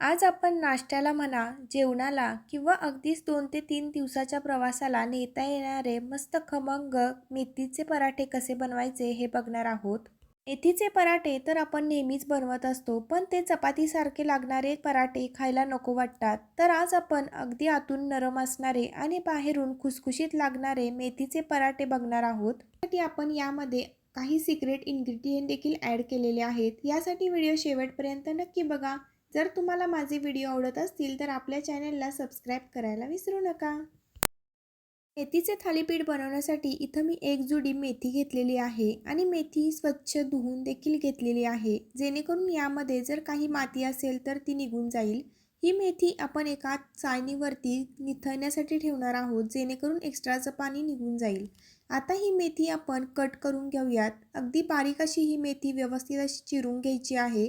आज आपण नाश्त्याला म्हणा जेवणाला किंवा अगदीच दोन ते तीन दिवसाच्या प्रवासाला नेता येणारे मस्त खमंग मेथीचे पराठे कसे बनवायचे हे बघणार आहोत. मेथीचे पराठे तर आपण नेहमीच बनवत असतो पण ते चपातीसारखे लागणारे पराठे खायला नको वाटतात. तर आज आपण अगदी आतून नरम असणारे आणि बाहेरून खुसखुशीत लागणारे मेथीचे पराठे बघणार आहोत. त्यासाठी आपण यामध्ये काही सिक्रेट इन्ग्रेडियंट देखील ॲड केलेले आहेत. यासाठी व्हिडिओ शेवटपर्यंत नक्की बघा. जर तुम्हाला माझे व्हिडिओ आवडत असतील तर आपल्या चॅनलला सबस्क्राईब करायला विसरू नका. मेथीचे थालीपीठ बनवण्यासाठी इथं मी एक जुडी मेथी घेतलेली आहे आणि मेथी स्वच्छ धुवून देखील घेतलेली आहे. जेणेकरून यामध्ये जर काही माती असेल तर ती निघून जाईल. ही मेथी आपण एका चाळणीवरती निथळण्यासाठी ठेवणार आहोत जेणेकरून एक्स्ट्राचं पाणी निघून जाईल. आता ही मेथी आपण कट करून घेऊयात. अगदी बारीक अशी ही मेथी व्यवस्थित अशी चिरून घ्यायची आहे.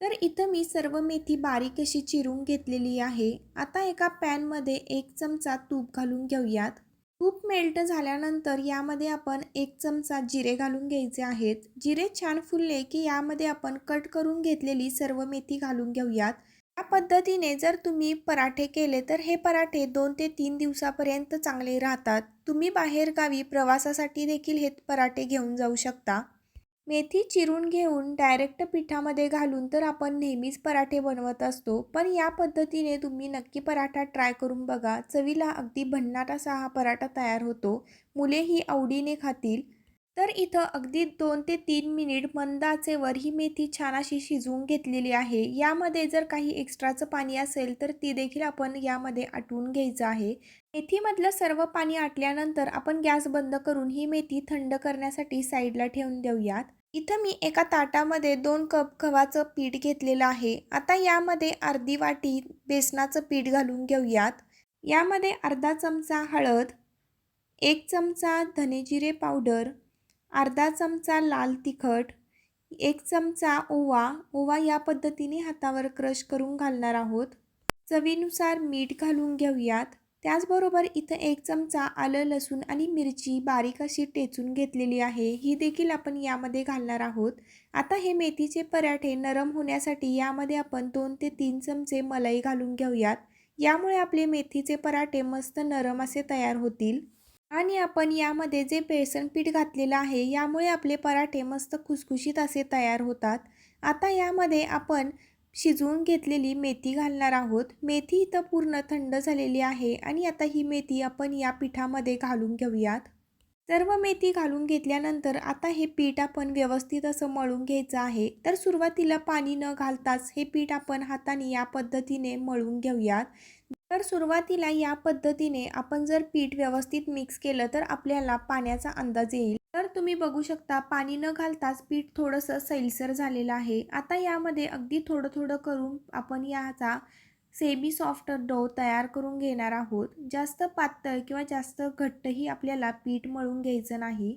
तर इथं मी सर्व मेथी बारीक अशी चिरून घेतलेली आहे. आता एका पॅनमध्ये एक चमचा तूप घालून घेऊयात. तूप मेल्ट झाल्यानंतर यामध्ये आपण एक चमचा जिरे घालून घ्यायचे आहेत. जिरे छान फुलले की यामध्ये आपण कट करून घेतलेली सर्व मेथी घालून घेऊयात. या पद्धतीने जर तुम्ही पराठे केले तर हे पराठे दोन ते तीन दिवसापर्यंत चांगले राहतात. तुम्ही बाहेरगावी प्रवासासाठी देखील हे पराठे घेऊन जाऊ शकता. मेथी चिरून घेऊन डायरेक्ट पिठामध्ये घालून तर आपण नेहमीच पराठे बनवत असतो. पण या पद्धतीने तुम्ही नक्की पराठा ट्राय करून बघा. चवीला अगदी भन्नाट असा हा पराठा तयार होतो. मुले ही आवडीने खातील. तर इथं अगदी दोन ते तीन मिनिट मंदाचेवर ही मेथी छान अशी शिजवून घेतलेली आहे. यामध्ये जर काही एक्स्ट्राचं पाणी असेल तर ती देखील आपण यामध्ये आटवून घ्यायचं आहे. मेथीमधलं सर्व पाणी आटल्यानंतर आपण गॅस बंद करून ही मेथी थंड करण्यासाठी साईडला ठेवून देऊयात. इथं मी एका ताटामध्ये दोन कप गव्हाचं पीठ घेतलेलं आहे. आता यामध्ये अर्धी वाटी बेसनाचं पीठ घालून घेऊयात. यामध्ये अर्धा चमचा हळद एक चमचा धनेजिरे पावडर अर्धा चमचा लाल तिखट एक चमचा ओवा. ओवा या पद्धतीने हातावर क्रश करून घालणार आहोत. चवीनुसार मीठ घालून घेऊयात. त्याचबरोबर इथं एक चमचा आलं लसूण आणि मिरची बारीक अशी टेचून घेतलेली आहे. ही देखील आपण यामध्ये घालणार आहोत. आता हे मेथीचे पराठे नरम होण्यासाठी यामध्ये आपण दोन ते तीन चमचे मलाई घालून घेऊयात. यामुळे आपले मेथीचे पराठे मस्त नरम असे तयार होतील. आणि आपण यामध्ये जे बेसन पीठ घातलेलं आहे यामुळे आपले पराठे मस्त खुसखुशीत असे तयार होतात. आता यामध्ये आपण शिजवून घेतलेली मेथी घालणार आहोत. मेथी इथं पूर्ण थंड झालेली आहे आणि आता ही मेथी आपण या पिठामध्ये घालून घेऊयात. सर्व मेथी घालून घेतल्यानंतर आता हे पीठ आपण व्यवस्थित असं मळून घ्यायचं आहे. तर सुरुवातीला पाणी न घालताच हे पीठ आपण हाताने या पद्धतीने मळून घेऊयात. तर सुरुवातीला या पद्धतीने आपण जर पीठ व्यवस्थित मिक्स केलं तर आपल्याला पाण्याचा अंदाज येईल. तर तुम्ही बघू शकता पाणी न घालताच पीठ थोडंसं सैलसर झालेलं आहे. आता यामध्ये अगदी थोडं थोडं करून आपण याचा सेमी सॉफ्ट डो तयार करून घेणार आहोत. जास्त पातळ किंवा जास्त घट्टही आपल्याला पीठ मळून घ्यायचं नाही.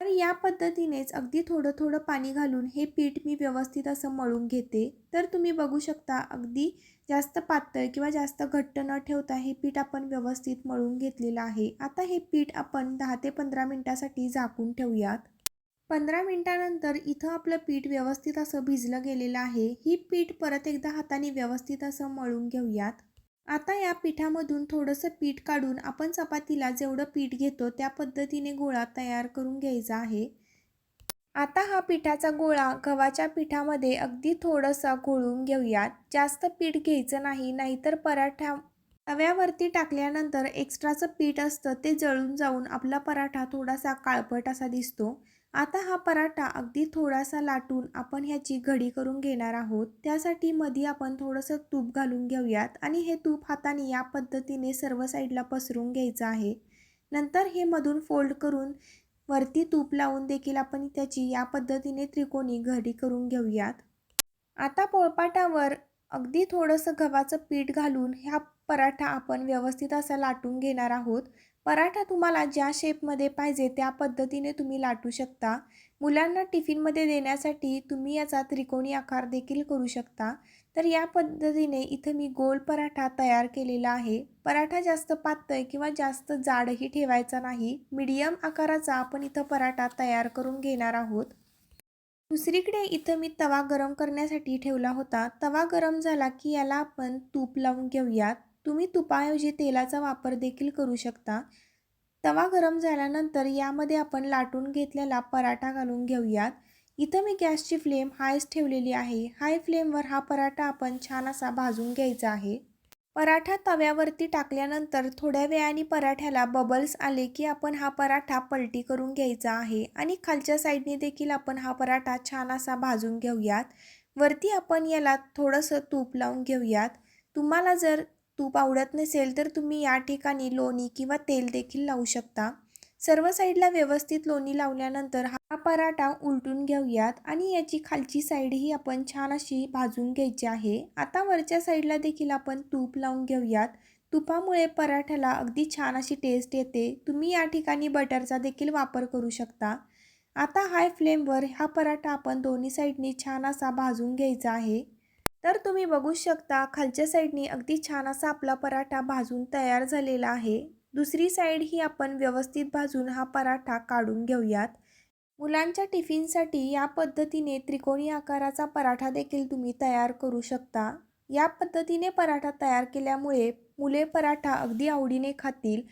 तर या पद्धतीनेच अगदी थोडं थोडं पाणी घालून हे पीठ मी व्यवस्थित असं मळून घेते. तर तुम्ही बघू शकता अगदी जास्त पातळ किंवा जास्त घट्ट न ठेवता हे पीठ आपण व्यवस्थित मळून घेतलेलं आहे. आता हे पीठ आपण दहा ते पंधरा मिनटासाठी झाकून ठेवूयात. पंधरा मिनटानंतर इथं आपलं पीठ व्यवस्थित असं भिजलं गेलेलं आहे. ही पीठ परत एकदा हाताने व्यवस्थित असं मळून घेऊयात. आता या पिठामधून थोडंसं पीठ काढून आपण चपातीला जेवढं पीठ घेतो त्या पद्धतीने गोळा तयार करून घ्यायचा आहे. आता हा पिठाचा गोळा गव्हाच्या पिठामध्ये अगदी थोडंसं घोळून घेऊयात. जास्त पीठ घ्यायचं नाही नाहीतर पराठा तव्यावरती टाकल्यानंतर एक्स्ट्राचं पीठ असतं ते जळून जाऊन आपला पराठा थोडासा काळपट असा दिसतो. आता हा पराठा अगदी थोडासा लाटून आपण ह्याची घडी करून घेणार आहोत. त्यासाठी मध्ये आपण थोडंसं तूप घालून घेऊयात आणि हे तूप हाताने या पद्धतीने सर्व साईडला पसरून घ्यायचं आहे. नंतर हे मधून फोल्ड करून वरती तूप लावून देखील आपण त्याची या पद्धतीने त्रिकोणी घडी करून घेऊयात. आता पोळपाटावर अगदी थोडंसं गव्हाचं पीठ घालून ह्या पराठा आपण व्यवस्थित असा लाटून घेणार आहोत. पराठा तुम्हाला ज्या शेपमध्ये पाहिजे त्या पद्धतीने तुम्ही लाटू शकता. मुलांना टिफिनमध्ये देण्यासाठी तुम्ही याचा त्रिकोणी आकार देखील करू शकता. तर या पद्धतीने इथं मी गोल पराठा तयार केलेला आहे. पराठा जास्त पातळ किंवा जास्त जाडही ठेवायचा नाही. मीडियम आकाराचा आपण इथं पराठा तयार करून घेणार आहोत. दुसरीकडे इथं मी तवा गरम करण्यासाठी ठेवला होता. तवा गरम झाला की याला आपण तूप लावून घेऊयात. तुम्ही तुपाऐवजी तेलाचा वापर देखील करू शकता. तवा गरम झाल्यानंतर यामध्ये आपण लाटून घेतलेला पराठा घालून घेऊयात. इथं मी गॅसची फ्लेम हायच ठेवलेली आहे. हाय फ्लेमवर हा पराठा आपण छान असा भाजून घ्यायचा आहे. पराठा तव्यावरती टाकल्यानंतर थोड्या वेळाने पराठ्याला बबल्स आले की आपण हा पराठा पलटी करून घ्यायचा आहे. आणि खालच्या साईडने देखील आपण हा पराठा छान असा भाजून घेऊयात. वरती आपण याला थोडंसं तूप लावून घेऊयात. तुम्हाला जर तूप आवडत नसेल तर तुम्ही या ठिकाणी लोणी किंवा तेल देखील लावू शकता. सर्व साईडला व्यवस्थित लोणी लावल्यानंतर हा पराठा उलटून घेऊयात आणि याची खालची साईड ही आपण छान अशी भाजून घ्यायची आहे. आता वरच्या साईडला देखील आपण तूप लावून घेऊयात. तुपामुळे पराठ्याला अगदी छान अशी टेस्ट येते. तुम्ही या ठिकाणी बटरचा देखील वापर करू शकता. आता हाय फ्लेमवर हा पराठा आपण दोन्ही साईडने छान असा भाजून घ्यायचा आहे. तर तुम्ही बघू शकता खालच्या साईडनी अगदी छान असा आपला पराठा भाजून तयार झालेला आहे. दुसरी साईड ही आपण व्यवस्थित भाजून हा पराठा काढून घेऊयात. मुलांच्या टिफिनसाठी या पद्धतीने त्रिकोणी आकाराचा पराठा देखील तुम्ही तयार करू शकता. या पद्धतीने पराठा तयार केल्यामुळे मुले पराठा अगदी आवडीने खातील.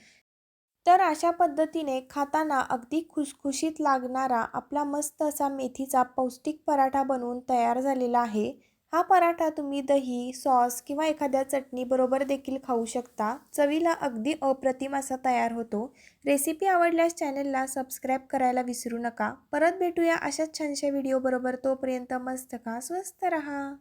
तर अशा पद्धतीने खाताना अगदी खुसखुशीत लागणारा आपला मस्त असा मेथीचा पौष्टिक पराठा बनवून तयार झालेला आहे. हा पराठा तुम्ही दही सॉस किंवा एखाद्या चटणीबरोबर देखील खाऊ शकता. चवीला अगदी अप्रतिम असा तयार होतो. रेसिपी आवडल्यास चॅनलला सबस्क्राईब करायला विसरू नका. परत भेटूया अशाच छानशा व्हिडिओबरोबर तोपर्यंत मस्त का स्वस्त रहा.